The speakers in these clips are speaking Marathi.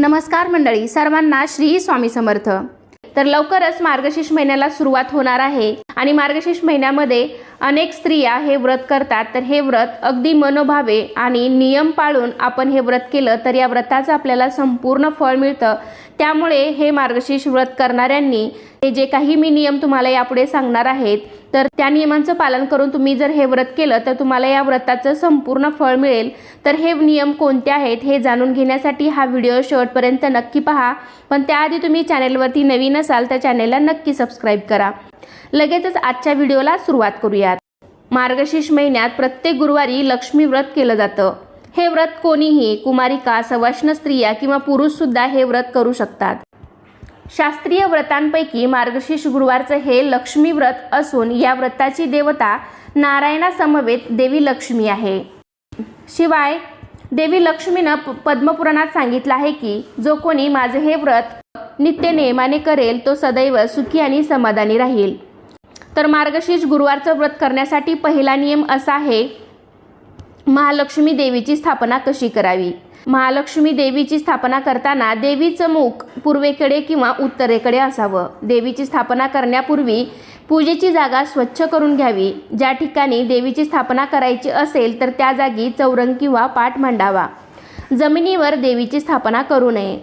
नमस्कार मंडळी सर्वांना श्री स्वामी समर्थ. तर लवकरच मार्गशीर्ष महिन्याला सुरुवात होणार आहे आणि मार्गशीर्ष महिन्यामध्ये अनेक स्त्रिया हे व्रत करतात. तर हे व्रत अगदी मनोभावे आणि नियम पाळून आपण हे व्रत केलं तर या व्रताचं आपल्याला संपूर्ण फळ मिळतं. त्यामुळे हे मार्गशीर्ष व्रत करणाऱ्यांनी हे जे काही मी नियम तुम्हाला यापुढे सांगणार आहेत तर त्या नियमांचं पालन करून तुम्ही जर हे व्रत केलं तर तुम्हाला या व्रताचं संपूर्ण फळ मिळेल. तर हे नियम कोणते आहेत हे जाणून घेण्यासाठी हा व्हिडिओ शेवटपर्यंत नक्की पहा. पण त्याआधी तुम्ही चॅनेलवरती नवीन असाल तर चॅनेलला नक्की सबस्क्राईब करा. लगेचच आजच्या व्हिडिओला सुरुवात करूयात. मार्गशीर्ष महिन्यात प्रत्येक गुरुवारी लक्ष्मी व्रत केलं जातं. हे व्रत कोणीही कुमारिका सवाष्ण स्त्रिया किंवा पुरुषसुद्धा हे व्रत करू शकतात. शास्त्रीय व्रतांपैकी मार्गशीर्ष गुरुवारचं हे लक्ष्मी व्रत असून या व्रताची देवता नारायणासमवेत देवी लक्ष्मी आहे. शिवाय देवी लक्ष्मीनं प- पद्मपुराणात सांगितलं आहे की जो कोणी माझे हे व्रत नित्य नियमाने करेल तो सदैव सुखी आणि समाधानी राहील. तर मार्गशीर्ष गुरुवारचं व्रत करण्यासाठी पहिला नियम असा आहे महालक्ष्मी देवीची स्थापना कशी करावी? महालक्ष्मी देवीची स्थापना करताना देवीचं मुख पूर्वेकडे किंवा उत्तरेकडे असावं. देवीची स्थापना करण्यापूर्वी पूजेची जागा स्वच्छ करून घ्यावी. ज्या ठिकाणी देवीची स्थापना करायची असेल तर त्या जागी चौरंग किंवा पाठ मांडावा. जमिनीवर देवीची स्थापना करू नये.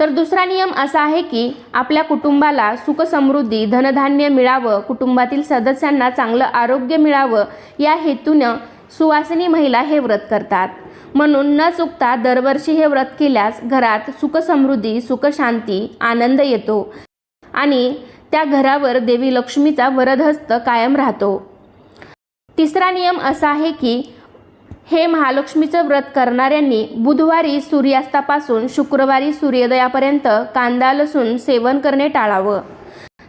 तर दुसरा नियम असा आहे की आपल्या कुटुंबाला सुखसमृद्धी धनधान्य मिळावं कुटुंबातील सदस्यांना चांगलं आरोग्य मिळावं या हेतूनं सुवासिनी महिला हे व्रत करतात. म्हणून न चुकता दरवर्षी हे व्रत केल्यास घरात सुखसमृद्धी सुखशांती आनंद येतो आणि त्या घरावर देवी लक्ष्मीचा वरदहस्त कायम राहतो. तिसरा नियम असा आहे की हे महालक्ष्मीचं व्रत करणाऱ्यांनी बुधवारी सूर्यास्तापासून शुक्रवारी सूर्योदयापर्यंत कांदा लसूण सेवन करणे टाळावं.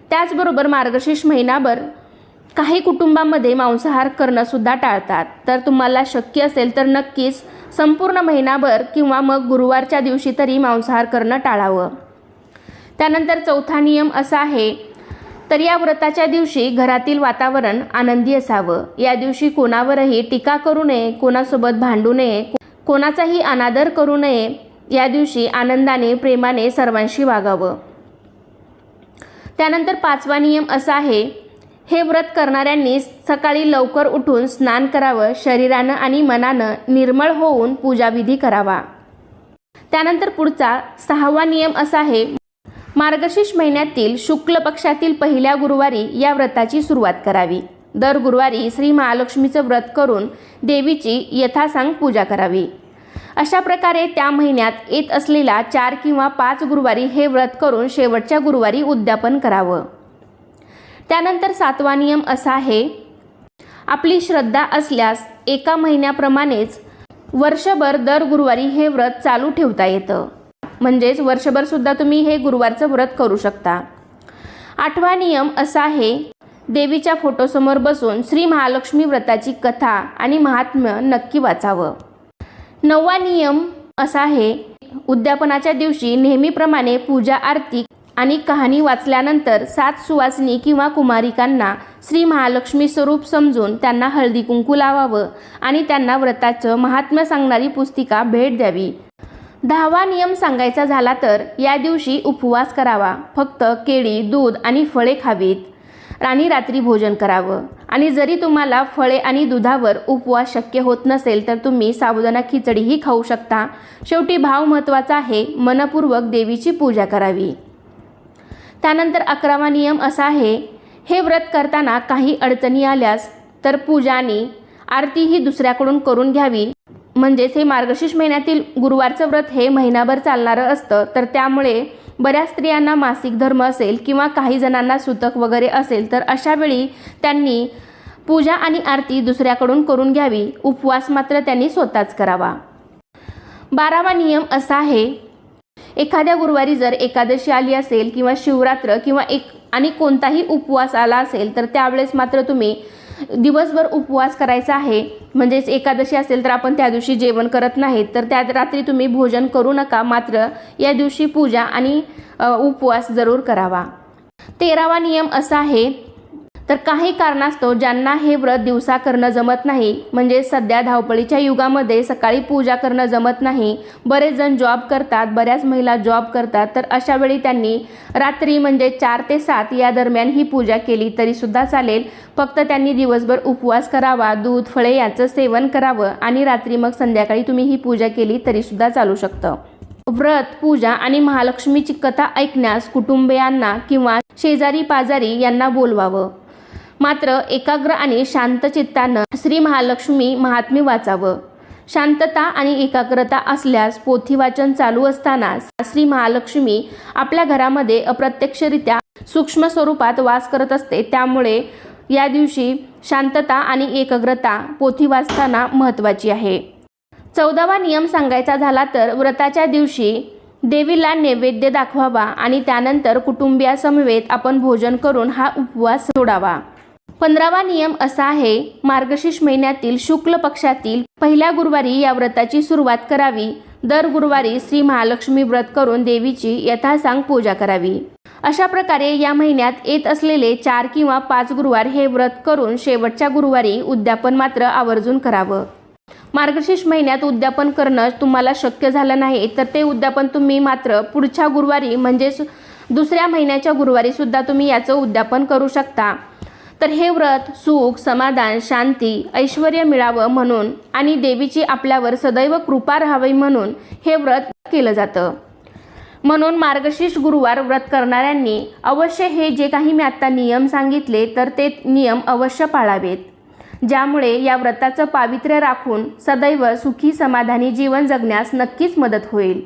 त्याचबरोबर मार्गशीर्ष महिनाभर काही कुटुंबामध्ये मांसाहार करणंसुद्धा टाळतात. तर तुम्हाला शक्य असेल तर नक्कीच संपूर्ण महिनाभर किंवा मग गुरुवारच्या दिवशी तरी मांसाहार करणं टाळावं. त्यानंतर चौथा नियम असा आहे तर या व्रताच्या दिवशी घरातील वातावरण आनंदी असावं. या दिवशी कोणावरही टीका करू नये कोणासोबत भांडू नये कोणाचाही अनादर करू नये या दिवशी आनंदाने प्रेमाने सर्वांशी वागावं. त्यानंतर पाचवा नियम असा आहे हे व्रत करणाऱ्यांनी सकाळी लवकर उठून स्नान करावं शरीरानं आणि मनानं निर्मळ होऊन पूजाविधी करावा. त्यानंतर पुढचा सहावा नियम असा आहे मार्गशीर्ष महिन्यातील शुक्ल पक्षातील पहिल्या गुरुवारी या व्रताची सुरुवात करावी. दर गुरुवारी श्री महालक्ष्मीचं व्रत करून देवीची यथासांग पूजा करावी. अशा प्रकारे त्या महिन्यात येत असलेला चार किंवा पाच गुरुवारी हे व्रत करून शेवटच्या गुरुवारी उद्यापन करावं. त्यानंतर सातवा नियम असा आहे आपली श्रद्धा असल्यास एका महिन्याप्रमाणेच वर्षभर दर गुरुवारी हे व्रत चालू ठेवता येतं. म्हणजेच वर्षभर सुद्धा तुम्ही हे गुरुवारचं व्रत करू शकता. आठवा नियम असा आहे देवीच्या फोटोसमोर बसून श्री महालक्ष्मी व्रताची कथा आणि महात्म्य नक्की वाचावं. नववा नियम असा आहे उद्यापनाच्या दिवशी नेहमीप्रमाणे पूजा आरती आणि कहाणी वाचल्यानंतर सात सुवासिनी किंवा कुमारिकांना श्री महालक्ष्मी स्वरूप समजून त्यांना हळदी कुंकू लावावं आणि त्यांना व्रताचं महात्म्य सांगणारी पुस्तिका भेट द्यावी. दहावा नियम सांगायचा झाला तर या दिवशी उपवास करावा. फक्त केळी दूध आणि फळे खावीत. आणि रात्री भोजन करावं. आणि जरी तुम्हाला फळे आणि दुधावर उपवास शक्य होत नसेल तर तुम्ही साबुदाणा खिचडीही खाऊ शकता. शेवटी भाव महत्त्वाचा आहे. मनपूर्वक देवीची पूजा करावी. त्यानंतर अकरावा नियम असा आहे हे व्रत करताना काही अडचणी आल्यास तर पूजानी आरती ही दुसऱ्याकडून करून घ्यावी. म्हणजेच हे मार्गशीर्ष महिन्यातील गुरुवारचं व्रत हे महिनाभर चालणारं असतं. तर त्यामुळे बऱ्याच स्त्रियांना मासिक धर्म असेल किंवा काही जणांना सुतक वगैरे असेल तर अशावेळी त्यांनी पूजा आणि आरती दुसऱ्याकडून करून घ्यावी. उपवास मात्र त्यांनी स्वतःच करावा. बारावा नियम असा आहे एखाद्या गुरुवारी जर एकादशी आली असेल किंवा शिवरात्र किंवा एक आणि कोणताही उपवास आला असेल तर त्यावेळेस मात्र तुम्ही दिवसभर उपवास करायचा आहे. म्हणजेच एकादशी असेल तर आपण त्या दिवशी जेवण करत नाहीत तर त्या रात्री तुम्ही भोजन करू नका. मात्र या दिवशी पूजा आणि उपवास जरूर करावा. तेरावा नियम असा आहे तर काही कारणास्तव ज्यांना हे व्रत दिवसा करणं जमत नाही म्हणजे सध्या धावपळीच्या युगामध्ये सकाळी पूजा करणं जमत नाही बरेच जण जॉब करतात बऱ्याच महिला जॉब करतात तर अशा वेळी त्यांनी रात्री म्हणजे चार ते सात या दरम्यान ही पूजा केली तरीसुद्धा चालेल. फक्त त्यांनी दिवसभर उपवास करावा दूध फळे याचं सेवन करावं आणि रात्री मग संध्याकाळी तुम्ही ही पूजा केली तरीसुद्धा चालू शकतं. व्रत पूजा आणि महालक्ष्मीची कथा ऐकण्यास कुटुंबियांना किंवा शेजारी पाजारी यांना बोलवावं. मात्र एकाग्र आणि शांत चित्तानं श्री महालक्ष्मी महात्म्य वाचावं. शांतता आणि एकाग्रता असल्यास पोथी वाचन चालू असताना श्री महालक्ष्मी आपल्या घरामध्ये अप्रत्यक्षरित्या सूक्ष्म स्वरूपात वास करत असते. त्यामुळे या दिवशी शांतता आणि एकाग्रता पोथी वाचताना महत्त्वाची आहे. चौदावा नियम सांगायचा झाला तर व्रताच्या दिवशी देवीला नैवेद्य दाखवावा आणि त्यानंतर कुटुंबियासमवेत आपण भोजन करून हा उपवास सोडावा. पंधरावा नियम असा आहे मार्गशीर्ष महिन्यातील शुक्ल पक्षातील पहिल्या गुरुवारी या व्रताची सुरुवात करावी. दर गुरुवारी श्री महालक्ष्मी व्रत करून देवीची यथासांग पूजा करावी. अशा प्रकारे या महिन्यात येत असलेले चार किंवा पाच गुरुवार हे व्रत करून शेवटच्या गुरुवारी उद्यापन मात्र आवर्जून करावं. मार्गशीर्ष महिन्यात उद्यापन करणं तुम्हाला शक्य झालं नाही तर ते उद्यापन तुम्ही मात्र पुढच्या गुरुवारी म्हणजेच दुसऱ्या महिन्याच्या गुरुवारी सुद्धा तुम्ही याचं उद्यापन करू शकता. तर हे व्रत सुख समाधान शांती ऐश्वर मिळावं म्हणून आणि देवीची आपल्यावर सदैव कृपा राहावी म्हणून हे व्रत केलं जातं. म्हणून मार्गशीर्ष गुरुवार व्रत करणाऱ्यांनी अवश्य हे जे काही मी आत्ता नियम सांगितले तर ते नियम अवश्य पाळावेत. ज्यामुळे या व्रताचं पावित्र्य राखून सदैव सुखी समाधानी जीवन जगण्यास नक्कीच मदत होईल.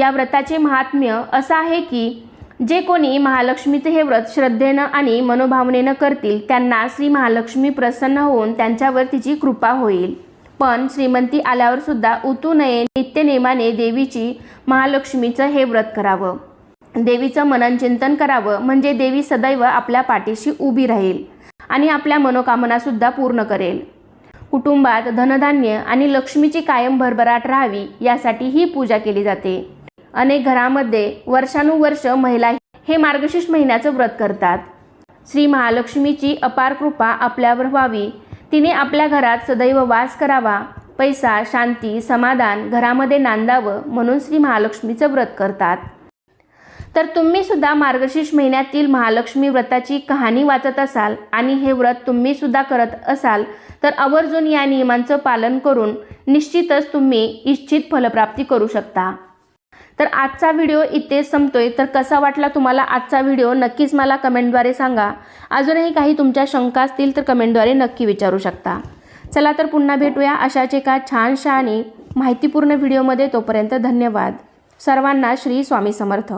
या व्रताचे महात्म्य असं आहे की जे कोणी महालक्ष्मीचे हे व्रत श्रद्धेनं आणि मनोभावनेनं करतील त्यांना श्री महालक्ष्मी प्रसन्न होऊन त्यांच्यावर तिची कृपा होईल. पण श्रीमंती आल्यावर सुद्धा उतू नये नित्यनेमाने देवीची महालक्ष्मीचं हे व्रत करावं. देवीचं मननचिंतन करावं म्हणजे देवी सदैव आपल्या पाठीशी उभी राहील आणि आपल्या मनोकामनासुद्धा पूर्ण करेल. कुटुंबात धनधान्य आणि लक्ष्मीची कायम भरभराट राहावी यासाठी ही पूजा केली जाते. अनेक घरामध्ये वर्षानुवर्ष महिला हे मार्गशीर्ष महिन्याचं व्रत करतात. श्री महालक्ष्मीची अपार कृपा आपल्यावर व्हावी. तिने आपल्या घरात सदैव वास करावा. पैसा शांती समाधान घरामध्ये नांदावं म्हणून श्री महालक्ष्मीचं व्रत करतात. तर तुम्ही सुद्धा मार्गशीर्ष महिन्यातील महालक्ष्मी व्रताची कहाणी वाचत असाल आणि हे व्रत तुम्ही सुद्धा करत असाल तर आवर्जून या नियमांचं पालन करून निश्चितच तुम्ही इच्छित फलप्राप्ती करू शकता. तर आजचा व्हिडिओ इथेच संपतोय. तर कसा वाटला तुम्हाला आजचा व्हिडिओ? नक्कीच मला कमेंटद्वारे सांगा. अजूनही काही तुमच्या शंका असतील तर कमेंटद्वारे नक्की विचारू शकता. चला तर पुन्हा भेटूया अशाच एका छानशा आणि माहितीपूर्ण व्हिडिओमध्ये. तोपर्यंत धन्यवाद. सर्वांना श्री स्वामी समर्थ.